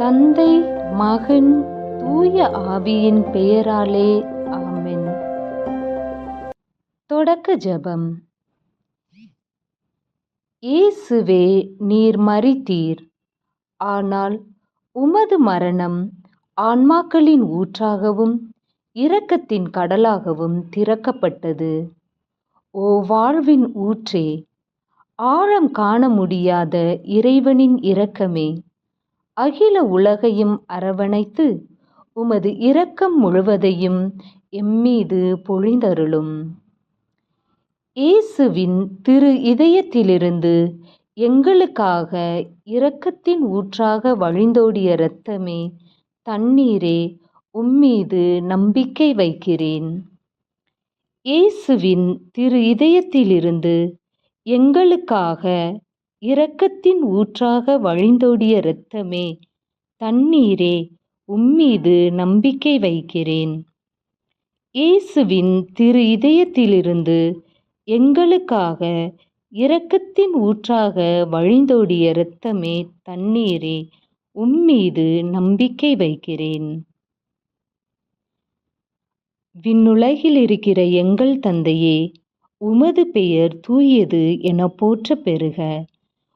தந்தை மகன் தூய ஆவியின் பெயராலே ஆமென். தொடக்க ஜெபம். இயேசுவே நீர் மறித்தீர் ஆனால் உமது மரணம் ஆன்மாக்களின் ஊற்றாகவும் இரக்கத்தின் கடலாகவும் திறக்கப்பட்டது. ஓ வாழ்வின் ஊற்றே ஆழம் காண முடியாத இறைவனின் இரக்கமே. அகில உலகையும் அரவணைத்து உமது இரக்கம் முழுவதையும் எம்மீது பொழிந்தருளும். இயேசுவின் திரு இதயத்திலிருந்து எங்களுக்காக இரக்கத்தின் ஊற்றாக வழிந்தோடிய இரத்தமே தண்ணீரே உம்மீது நம்பிக்கை வைக்கிறேன். இயேசுவின் திரு இதயத்திலிருந்து எங்களுக்காக இரக்கத்தின் ஊற்றாக வழிந்தோடிய இரத்தமே தண்ணீரே உம்மீது நம்பிக்கை வைக்கிறேன். இயேசுவின் திரு இதயத்திலிருந்து எங்களுக்காக இரக்கத்தின் ஊற்றாக வழிந்தோடிய இரத்தமே தண்ணீரே உம்மீது நம்பிக்கை வைக்கிறேன். விண்ணுலகில் இருக்கிற எங்கள் தந்தையே உமது பெயர் தூயது என போற்ற பெறுக.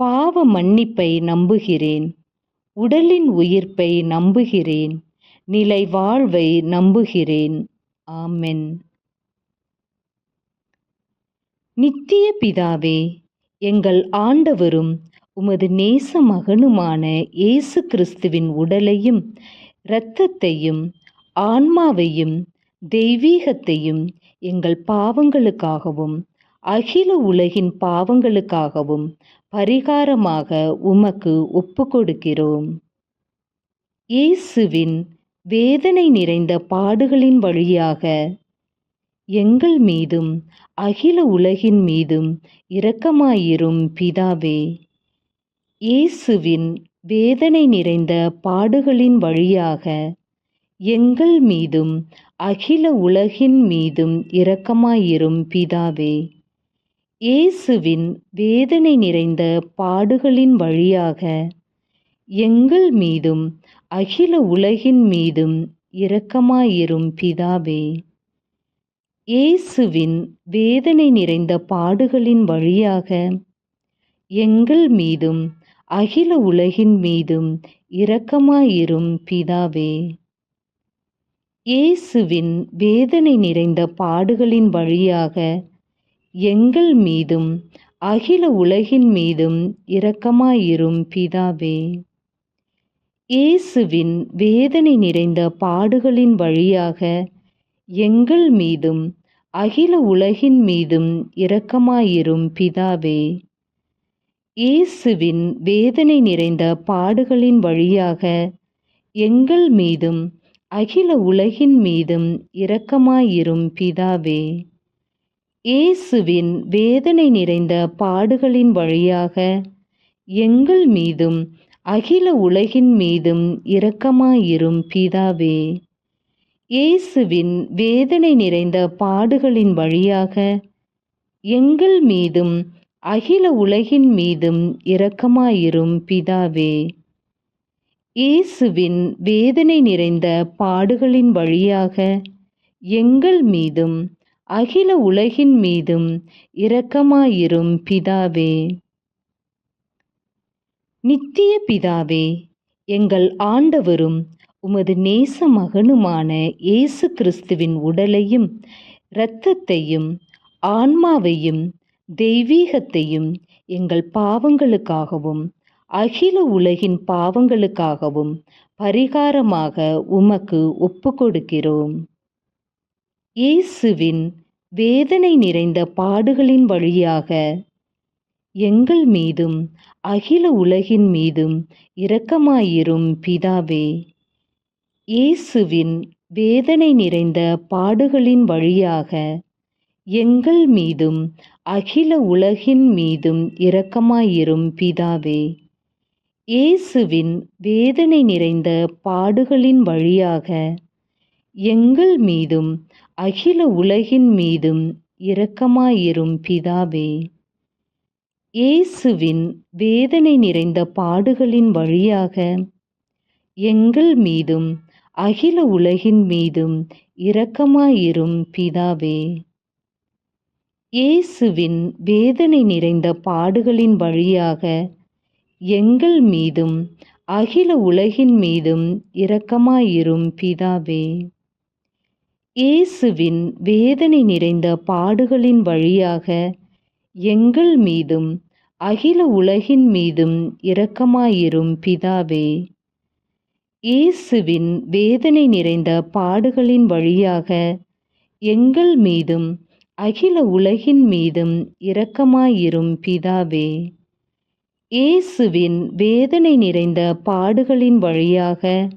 பாவ மன்னிப்பை நம்புகிறேன். உடலின் உயிர்ப்பை நம்புகிறேன். நிலை வாழ்வை நம்புகிறேன். ஆமென். நித்திய பிதாவே எங்கள் ஆண்டவரும் உமது நேச மகனுமான இயேசு கிறிஸ்துவின் உடலையும் இரத்தத்தையும் ஆன்மாவையும் தெய்வீகத்தையும் எங்கள் பாவங்களுக்காகவும் அகில உலகின் பாவங்களுக்காகவும் பரிகாரமாக உமக்கு ஒப்பு கொடுக்கிறோம் இயேசுவின் வேதனை நிறைந்த பாடுகளின் வழியாக எங்கள் மீதும் அகில உலகின் மீதும் இரக்கமாயிரும் பிதாவே இயேசுவின் வேதனை நிறைந்த பாடுகளின் வழியாக எங்கள் மீதும் அகில உலகின் மீதும் இரக்கமாயிரும் பிதாவே. இயேசுவின் வேதனை நிறைந்த பாடுகளின் வழியாக எங்கள் மீதும் அகில உலகின் மீதும் இரக்கமாயிரும் பிதாவே. இயேசுவின் வேதனை நிறைந்த பாடுகளின் வழியாக எங்கள் மீதும் அகில உலகின் மீதும் இரக்கமாயிரும் பிதாவே. இயேசுவின் வேதனை நிறைந்த பாடுகளின் வழியாக எங்கள் மீதும் அகில உலகின் மீதும் இரக்கமாயிரும் பிதாவே. இயேசுவின் வேதனை நிறைந்த பாடுகளின் வழியாக எங்கள் மீதும் அகில உலகின் மீதும் இரக்கமாயிரும் பிதாவே. இயேசுவின் வேதனை நிறைந்த பாடுகளின் வழியாக எங்கள் மீதும் அகில உலகின் மீதும் இரக்கமாயிரும் பிதாவே. இயேசுவின் வேதனை நிறைந்த பாடுகளின் வழியாக எங்கள் மீதும் அகில உலகின் மீதும் இரக்கமாயிரும் பிதாவே. இயேசுவின் வேதனை நிறைந்த பாடுகளின் வழியாக எங்கள் மீதும் அகில உலகின் மீதும் இரக்கமாயிரும் பிதாவே. இயேசுவின் வேதனை நிறைந்த பாடுகளின் வழியாக எங்கள் மீதும் அகில உலகின் மீதும் இரக்கமாயிரும் பிதாவே. நித்திய பிதாவே எங்கள் ஆண்டவரும் உமது நேச மகனுமான இயேசு கிறிஸ்துவின் உடலையும் இரத்தத்தையும் ஆன்மாவையும் தெய்வீகத்தையும் எங்கள் பாவங்களுக்காகவும் அகில உலகின் பாவங்களுக்காகவும் பரிகாரமாக உமக்கு ஒப்பு கொடுக்கிறோம் இயேசுவின் வேதனை நிறைந்த பாடுகளின் வழியாக எங்கள் மீதும் அகில உலகின் மீதும் இரக்கமாயிரும் பிதாவே இயேசுவின் வேதனை நிறைந்த பாடுகளின் வழியாக எங்கள் மீதும் அகில உலகின் மீதும் இரக்கமாயிரும் பிதாவே இயேசுவின் வேதனை நிறைந்த பாடுகளின் வழியாக எங்கள் மீதும் அகில உலகின் மீதும் இரக்கமாயிரும் பிதாவே. இயேசுவின் வேதனை நிறைந்த பாடுகளின் வழியாக எங்கள் மீதும் அகில உலகின் மீதும் இரக்கமாயிரும் பிதாவே. இயேசுவின் வேதனை நிறைந்த பாடுகளின் வழியாக எங்கள் மீதும் அகில உலகின் மீதும் இரக்கமாயிரும் பிதாவே. இயேசுவின் வேதனை நிறைந்த பாடுகளின் வழியாக எங்கள் மீதும் அகில உலகின் மீதும் இரக்கமாயிரும் பிதாவே. இயேசுவின் வேதனை நிறைந்த பாடுகளின் வழியாக எங்கள் மீதும் அகில உலகின் மீதும் இரக்கமாயிரும் பிதாவே. இயேசுவின் வேதனை நிறைந்த பாடுகளின் வழியாக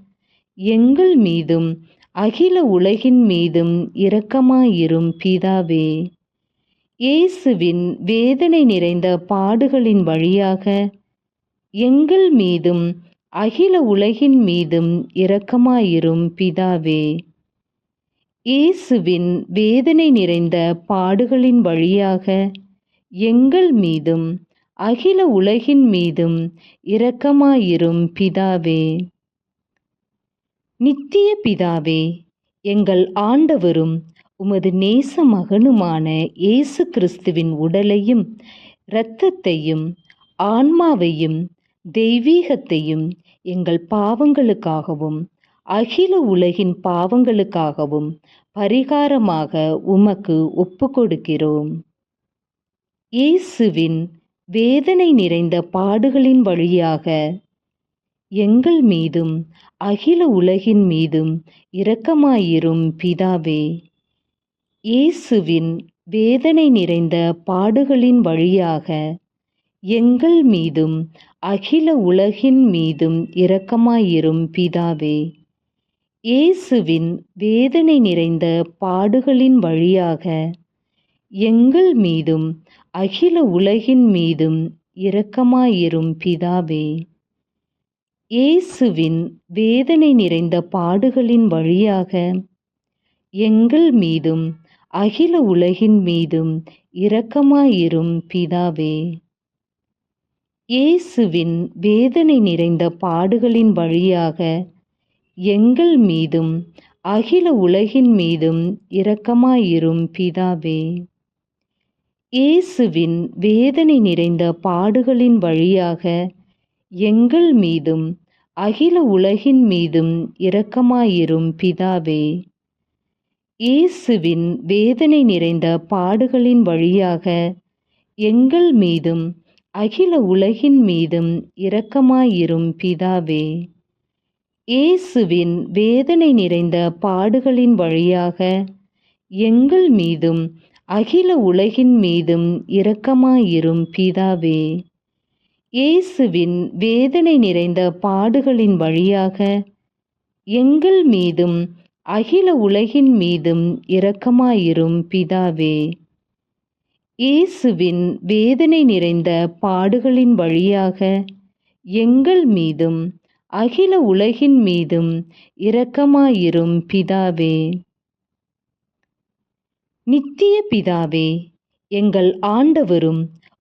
எங்கள் மீதும் அகில உலகின் மீதும் இரக்கமாயிரும் பிதாவே. இயேசுவின் வேதனை நிறைந்த பாடுகளின் வழியாக எங்கள் மீதும் அகில உலகின் மீதும் இரக்கமாயிரும் பிதாவே. இயேசுவின் வேதனை நிறைந்த பாடுகளின் வழியாக எங்கள் மீதும் அகில உலகின் மீதும் இரக்கமாயிரும் பிதாவே. நித்திய பிதாவே எங்கள் ஆண்டவரும் உமது நேச மகனுமான இயேசு கிறிஸ்துவின் உடலையும் இரத்தத்தையும் ஆன்மாவையும் தெய்வீகத்தையும் எங்கள் பாவங்களுக்காகவும் அகில உலகின் பாவங்களுக்காகவும் பரிகாரமாக உமக்கு ஒப்பு கொடுக்கிறோம் இயேசுவின் வேதனை நிறைந்த பாடுகளின் வழியாக எங்கள் மீதும் அகில உலகின் மீதும் இரக்கமாயிரும் பிதாவே. இயேசுவின் வேதனை நிறைந்த பாடுகளின் வழியாக எங்கள் மீதும் அகில உலகின் மீதும் இரக்கமாயிரும் பிதாவே. இயேசுவின் வேதனை நிறைந்த பாடுகளின் வழியாக எங்கள் மீதும் அகில உலகின் மீதும் இரக்கமாயிரும் பிதாவே. இயேசுவின் வேதனை நிறைந்த பாடுகளின் வழியாக எங்கள் மீதும் அகில உலகின் மீதும் இரக்கமாயிரும் பிதாவே. இயேசுவின் வேதனை நிறைந்த பாடுகளின் வழியாக எங்கள் மீதும் அகில உலகின் மீதும் இரக்கமாயிரும் பிதாவே. இயேசுவின் வேதனை நிறைந்த பாடுகளின் வழியாக எங்கள் மீதும் அகில உலகின் மீதும் இரக்கமாயிரும் பிதாவே. இயேசுவின் வேதனை நிறைந்த பாடுகளின் வழியாக எங்கள் மீதும் அகில உலகின் மீதும் இரக்கமாயிரும் பிதாவே. இயேசுவின் வேதனை நிறைந்த பாடுகளின் வழியாக எங்கள் மீதும் அகில உலகின் மீதும் இரக்கமாயிரும் பிதாவே. இயேசுவின் வேதனை நிறைந்த பாடுகளின் வழியாக எங்கள் மீதும் அகில உலகின் மீதும் இரக்கமாயிரும் பிதாவே. இயேசுவின் வேதனை நிறைந்த பாடுகளின் வழியாக எங்கள் மீதும் அகில உலகின் மீதும் இரக்கமாயிரும் பிதாவே. நித்திய பிதாவே எங்கள் ஆண்டவரும்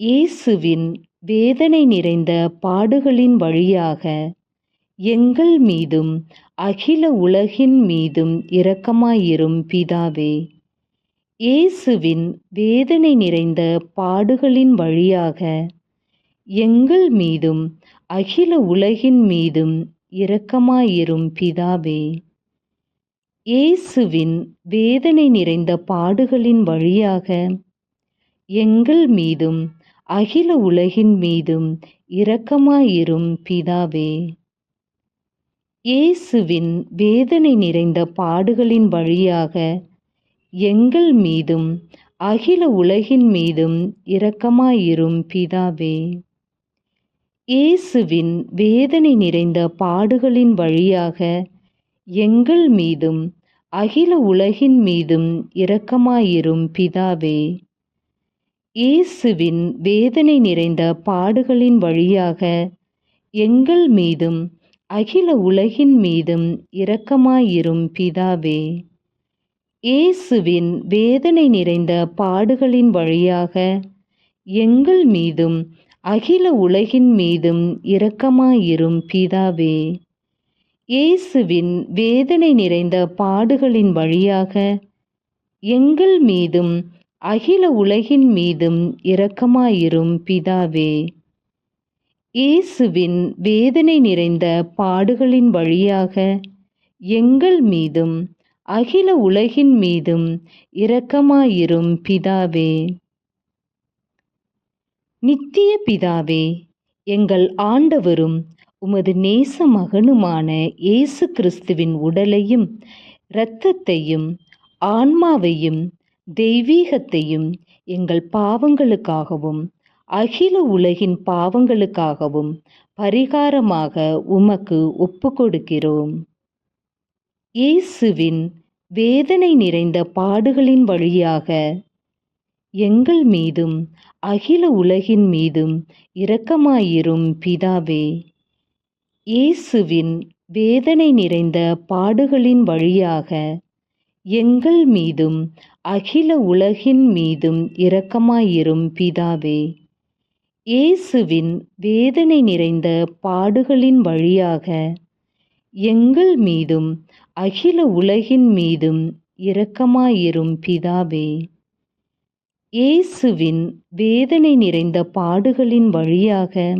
இயேசுவின் வேதனை நிறைந்த பாடுகளின் வழியாக எங்கள் மீதும் அகில உலகின் மீதும் இரக்கமாயிரும் பிதாவே. இயேசுவின் வேதனை நிறைந்த பாடுகளின் வழியாக எங்கள் மீதும் அகில உலகின் மீதும் இரக்கமாயிரும் பிதாவே. இயேசுவின் வேதனை நிறைந்த பாடுகளின் வழியாக எங்கள் மீதும் அகில உலகின் மீதும் இரக்கமாயிரும் பிதாவே. இயேசுவின் வேதனை நிறைந்த பாடுகளின் வழியாக எங்கள் மீதும் அகில உலகின் மீதும் இரக்கமாயிரும் பிதாவே. இயேசுவின் வேதனை நிறைந்த பாடுகளின் வழியாக எங்கள் மீதும் அகில உலகின் மீதும் இரக்கமாயிரும் பிதாவே. இயேசுவின் வேதனை நிறைந்த பாடுகளின் வழியாக எங்கள் மீதும் அகில உலகின் மீதும் இரக்கமாயிரும் பிதாவே. இயேசுவின் வேதனை நிறைந்த பாடுகளின் வழியாக எங்கள் மீதும் அகில உலகின் மீதும் இரக்கமாயிரும் பிதாவே. இயேசுவின் வேதனை நிறைந்த பாடுகளின் வழியாக எங்கள் மீதும் அகில உலகின் மீதும் இரக்கமாயிரும் பிதாவே. இயேசுவின் வேதனை நிறைந்த பாடுகளின் வழியாக எங்கள் மீதும் அகில உலகின் மீதும் இரக்கமாயிரும் பிதாவே. நித்திய பிதாவே எங்கள் ஆண்டவரும் உமது நேச மகனுமான இயேசு கிறிஸ்துவின் உடலையும் இரத்தத்தையும் ஆன்மாவையும் தெய்வீகத்தையும் எங்கள் பாவங்களுக்காகவும் அகில உலகின் பாவங்களுக்காகவும் பரிகாரமாக உமக்கு ஒப்பு கொடுக்கிறோம் இயேசுவின் வேதனை நிறைந்த பாடுகளின் வழியாக எங்கள் மீதும் அகில உலகின் மீதும் இரக்கமாயிரும் பிதாவே இயேசுவின் வேதனை நிறைந்த பாடுகளின் வழியாக எங்கள் மீதும் அகில உலகின் மீதும் இரக்கமாயிரும் பிதாவே. இயேசுவின் வேதனை நிறைந்த பாடுகளின் வழியாக எங்கள் மீதும் அகில உலகின் மீதும் இரக்கமாயிரும் பிதாவே. இயேசுவின் வேதனை நிறைந்த பாடுகளின் வழியாக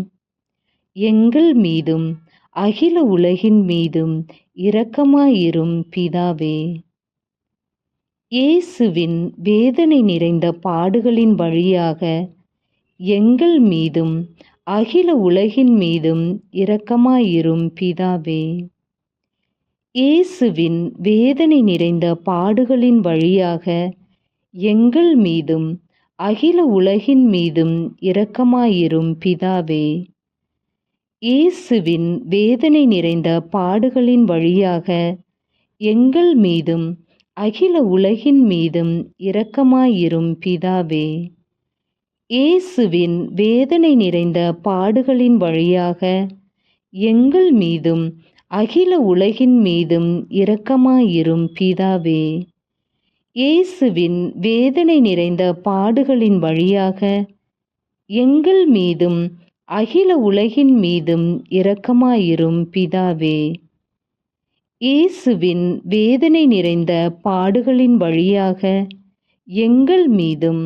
எங்கள் மீதும் அகில உலகின் மீதும் இரக்கமாயிரும் பிதாவே. இயேசுவின் வேதனை நிறைந்த பாடுகளின் வழியாக எங்கள் மீதும் அகில உலகின் மீதும் இரக்கமாயிரும் பிதாவே. இயேசுவின் வேதனை நிறைந்த பாடுகளின் வழியாக எங்கள் மீதும் அகில உலகின் மீதும் இரக்கமாயிரும் பிதாவே. இயேசுவின் வேதனை நிறைந்த பாடுகளின் வழியாக எங்கள் மீதும் அகில உலகின் மீதும் இரக்கமாயிரும் பிதாவே இயேசுவின் வேதனை நிறைந்த பாடுகளின் வழியாக எங்கள் மீதும் அகில உலகின் மீதும் இரக்கமாயிரும் பிதாவே இயேசுவின் வேதனை நிறைந்த பாடுகளின் வழியாக எங்கள் மீதும் அகில உலகின் மீதும் இரக்கமாயிரும் பிதாவே. இயேசுவின் வேதனை நிறைந்த பாடுகளின் வழியாக எங்கள் மீதும்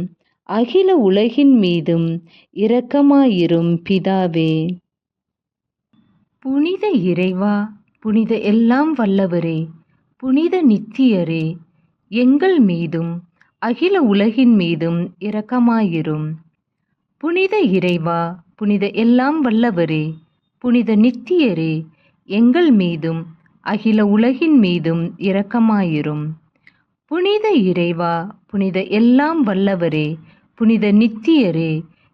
அகில உலகின் மீதும் இரக்கமாயிரும் பிதாவே. புனித இறைவா புனித எல்லாம் வல்லவரே புனித நித்தியரே எங்கள் மீதும் அகில உலகின் மீதும் இரக்கமாயிரும். புனித இறைவா புனித எல்லாம் வல்லவரே புனித நித்தியரே எங்கள் மீதும் அகில உலகின் மீதும் இரக்கமாயிரும். புனித இறைவா புனித எல்லாம் வல்லவரே புனித நித்தியரே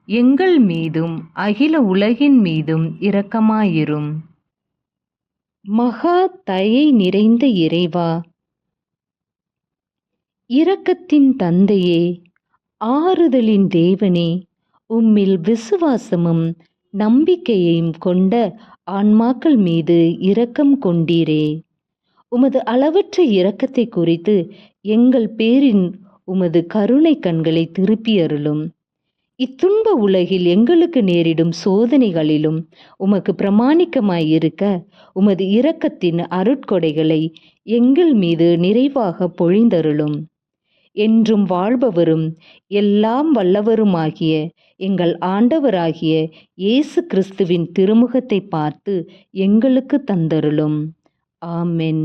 எங்கள் மீதும் அகில உலகின் மீதும் இரக்கமாயிரும். மகா தயை நிறைந்த இறைவா இரக்கத்தின் தந்தையே ஆறுதலின் தேவனே உம்மில் விசுவாசமும் நம்பிக்கையையும் கொண்ட ஆன்மாக்கள் மீது இரக்கம் கொண்டீரே. உமது அளவற்ற இரக்கத்தை குறித்து எங்கள் பேரின் உமது கருணை கண்களை திருப்பி அருளும். இத்துன்ப உலகில் எங்களுக்கு நேரிடும் சோதனைகளிலும் உமக்கு பிரமாணிக்கமாயிருக்க உமது இரக்கத்தின் அருட்கொடைகளை எங்கள் மீது நிறைவாக பொழிந்தருளும். என்றும் வாழ்பவரும் எல்லாம் வல்லவருமாகிய எங்கள் ஆண்டவராகிய இயேசு கிறிஸ்துவின் திருமுகத்தை பார்த்து எங்களுக்கு தந்தருளும். ஆமென்.